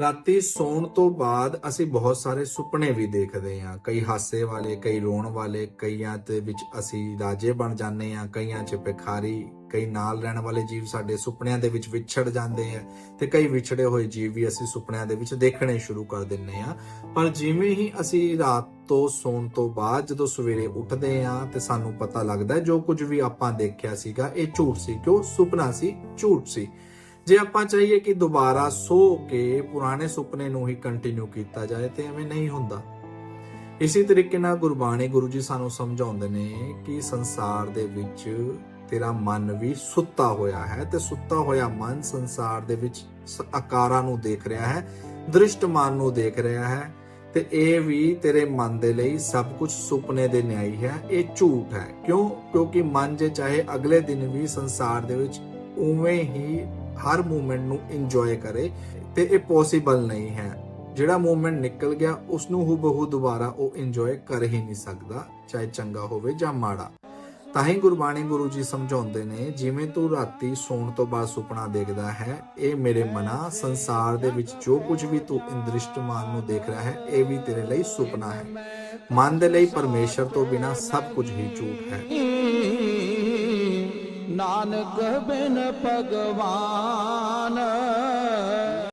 ਰਾਤੀ ਸੌਣ ਤੋਂ ਬਾਅਦ ਅਸੀਂ ਬਹੁਤ ਸਾਰੇ ਸੁਪਨੇ ਵੀ ਦੇਖਦੇ ਹਾਂ। ਕਈ ਹਾਸੇ ਵਾਲੇ, ਕਈ ਰੋਣ ਵਾਲੇ, ਕਈਆਂ ਦੇ ਵਿੱਚ ਅਸੀਂ ਰਾਜੇ ਬਣ ਜਾਂਦੇ ਹਾਂ, ਕਈਆਂ 'ਚ ਭਿਖਾਰੀ, ਕਈ ਨਾਲ ਰਹਿਣ ਵਾਲੇ ਜੀਵ ਸਾਡੇ ਸੁਪਨਿਆਂ ਦੇ ਵਿੱਚ ਵਿਛੜ ਜਾਂਦੇ ਆ ਤੇ ਕਈ ਵਿਛੜੇ ਹੋਏ ਜੀਵ ਵੀ ਅਸੀਂ ਸੁਪਨਿਆਂ ਦੇ ਵਿੱਚ ਦੇਖਣੇ ਸ਼ੁਰੂ ਕਰ ਦਿੰਨੇ ਆ ਪਰ ਜਿਵੇਂ ਹੀ ਅਸੀਂ ਰਾਤ ਤੋਂ ਸੌਣ ਤੋਂ ਬਾਅਦ ਜਦੋਂ ਸਵੇਰੇ ਉੱਠਦੇ ਆ ਤੇ ਸਾਨੂੰ ਪਤਾ ਲੱਗਦਾ ਜੋ ਕੁਝ ਵੀ ਆਪਾਂ ਦੇਖਿਆ ਸੀਗਾ, ਇਹ ਝੂਠ ਸੀ, ਕਿਉਂ? ਸੁਪਨਾ ਸੀ, ਝੂਠ ਸੀ। ਜੇ ਆਪਾਂ ਚਾਹੀਏ ਕਿ ਦੁਬਾਰਾ ਸੋ ਕੇ ਪੁਰਾਣੇ ਸੁਪਨੇ ਨੂੰ ਹੀ ਕੰਟੀਨਿਊ ਕੀਤਾ ਜਾਏ, ਤੇ ਐਵੇਂ ਨਹੀਂ ਹੁੰਦਾ। ਇਸੇ ਤਰੀਕੇ ਨਾਲ ਗੁਰਬਾਣੀ ਗੁਰੂ ਜੀ ਸਾਨੂੰ ਸਮਝਾਉਂਦੇ ਨੇ ਕਿ ਸੰਸਾਰ ਦੇ ਵਿੱਚ ਤੇਰਾ ਮਨ ਵੀ ਸੁੱਤਾ ਹੋਇਆ ਹੈ, ਤੇ ਸੁੱਤਾ ਹੋਇਆ ਮਨ ਸੰਸਾਰ ਦੇ ਵਿੱਚ ਆਕਾਰਾਂ ਨੂੰ ਦੇਖ ਰਿਹਾ ਹੈ, ਦ੍ਰਿਸ਼ਟਮਾਨ ਨੂੰ ਦੇਖ ਰਿਹਾ ਹੈ, ਤੇ ਇਹ ਵੀ ਤੇਰੇ ਮਨ ਦੇ ਲਈ ਸਭ ਕੁਝ ਸੁਪਨੇ ਦੇ ਨਿਆਈ ਹੈ, ਇਹ ਝੂਠ ਹੈ। ਕਿਉਂ? ਕਿਉਂਕਿ ਮਨ ਜੇ ਚਾਹੇ ਅਗਲੇ ਦਿਨ ਵੀ ਸੰਸਾਰ ਦੇ ਵਿੱਚ ਉਵੇਂ ਹੀ ਹਰ ਮੂਮੈਂਟ ਨੂੰ ਇੰਜੋਏ ਕਰੇ ਤੇ ਇਹ ਪੋਸੀਬਲ ਨਹੀਂ ਹੈ। ਜਿਹੜਾ ਮੂਮੈਂਟ ਨਿਕਲ ਗਿਆ ਉਸ ਨੂੰ ਹੂਬਹੂ ਦੁਬਾਰਾ ਉਹ ਇੰਜੋਏ ਕਰ ਹੀ ਨਹੀਂ ਸਕਦਾ, ਚਾਹੇ ਚੰਗਾ ਹੋਵੇ ਜਾਂ ਮਾੜਾ। ਤਾਂ ਹੀ ਗੁਰਬਾਣੀ ਗੁਰੂ ਜੀ ਸਮਝਾਉਂਦੇ ਨੇ, ਜਿਵੇਂ ਤੂੰ ਰਾਤੀ ਸੌਣ ਤੋਂ ਬਾਅਦ ਸੁਪਨਾ ਦੇਖਦਾ ਹੈ, ਇਹ ਮੇਰੇ ਮਨਾ, ਸੰਸਾਰ ਦੇ ਵਿੱਚ ਜੋ ਕੁਝ ਵੀ ਤੂੰ ਇੰਦ੍ਰਿਸ਼ਟਮਾਨ ਨੂੰ ਦੇਖ ਰਿਹਾ ਹੈ, ਇਹ ਵੀ ਤੇਰੇ ਲਈ ਸੁਪਨਾ ਹੈ। ਮਨ ਦੇ ਲਈ ਪਰਮੇਸ਼ਰ ਤੋਂ ਬਿਨਾ ਸਭ ਕੁਝ ਹੀ ਝੂਠ ਹੈ। નાનક બેન ભગવાન.